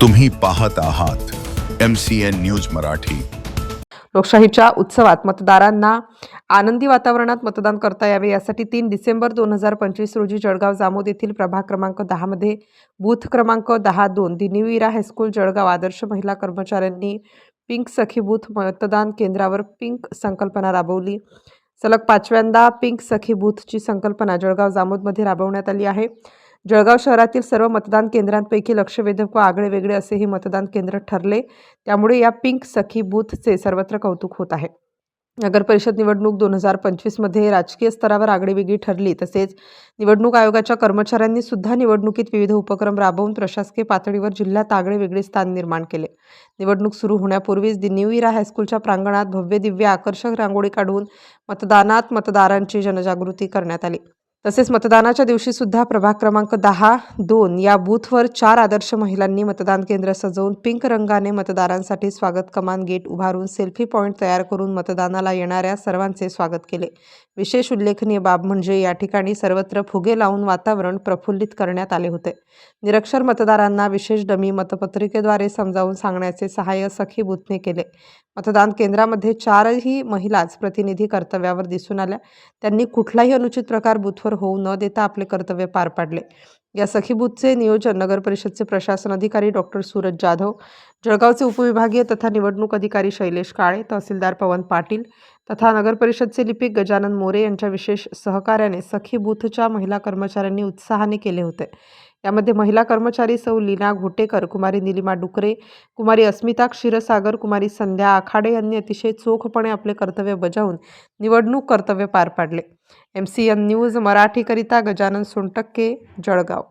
तुम्ही पाहत आहात M C N news Marathi. लोकशाहीच्या उत्सवात मतदारांना आनंदी वातावरणात मतदान करता यावे यासाठी तीन डिसेंबर दोन हजार पंचवीस रोजी जळगाव जामोद येथील प्रभाग क्रमांक दहामध्ये बूथ क्रमांक दहा दोन the new era high school Jalgaon आदर्श महिला कर्मचाऱ्यांनी पिंक सखी बूथ मतदान केंद्रावर पिंक संकल्पना राबवली. सलग पाचव्यांदा पिंक सखी बूथची संकल्पना जळगाव जामोदमध्ये राबवण्यात आली आहे. जळगाव शहरातील सर्व मतदान केंद्रांपैकी लक्षवेधक व आगळे वेगळे असे हे मतदान केंद्र ठरले. त्यामुळे या पिंक सखी बूथचे सर्वत्र कौतुक होत आहे. नगर परिषद निवडणूक दोन हजार पंचवीसमध्ये राजकीय स्तरावर आगळीवेगळी ठरली. तसेच निवडणूक आयोगाच्या कर्मचाऱ्यांनी सुद्धा निवडणुकीत विविध उपक्रम राबवून प्रशासकीय पातळीवर जिल्ह्यात आगळे वेगळे स्थान निर्माण केले. निवडणूक सुरू होण्यापूर्वीच दि न्यू इरा हायस्कूलच्या प्रांगणात भव्य दिव्य आकर्षक रांगोळी काढून मतदानात मतदारांची जनजागृती करण्यात आली. तसेच मतदानाच्या दिवशी सुद्धा प्रभाग क्रमांक दहा दोन या बूथवर चार आदर्श महिलांनी मतदान केंद्र सजवून पिंक रंगाने मतदारांसाठी स्वागत कमान गेट उभारून सेल्फी पॉईंट तयार करून मतदानाला येणाऱ्या सर्वांचे स्वागत केले. विशेष उल्लेखनीय बाब म्हणजे या ठिकाणी सर्वत्र फुगे लावून वातावरण प्रफुल्लित करण्यात आले होते. निरक्षर मतदारांना विशेष डमी मतपत्रिकेद्वारे समजावून सांगण्याचे सहाय्य सखी बूथने केले. मतदान केंद्रामध्ये चारही महिलाच प्रतिनिधी कर्तव्यावर दिसून आल्या. त्यांनी कुठलाही अनुचित प्रकार बूथवर होऊ न देता आपले कर्तव्य पार पाडले. या सखीबूथचे नियोजन नगर परिषदचे प्रशासन अधिकारी डॉक्टर सूरज जाधव जळगावचे उपविभागीय तथा निवडणूक अधिकारी शैलेश काळे तहसीलदार पवन पाटील तथा नगर परिषदचे लिपिक गजानन मोरे यांच्या विशेष सहकार्याने सखी बूथच्या महिला कर्मचाऱ्यांनी उत्साहाने केले होते. यामध्ये महिला कर्मचारी सौ लीना घोटेकर कुमारी निलिमा डुकरे कुमारी अस्मिता क्षीरसागर कुमारी संध्या आखाडे यांनी अतिशय चोखपणे आपले कर्तव्य बजावून निवडणूक कर्तव्य पार पाडले. एम सी एन न्यूज मराठीकरिता गजानन सोनटक्के जळगाव.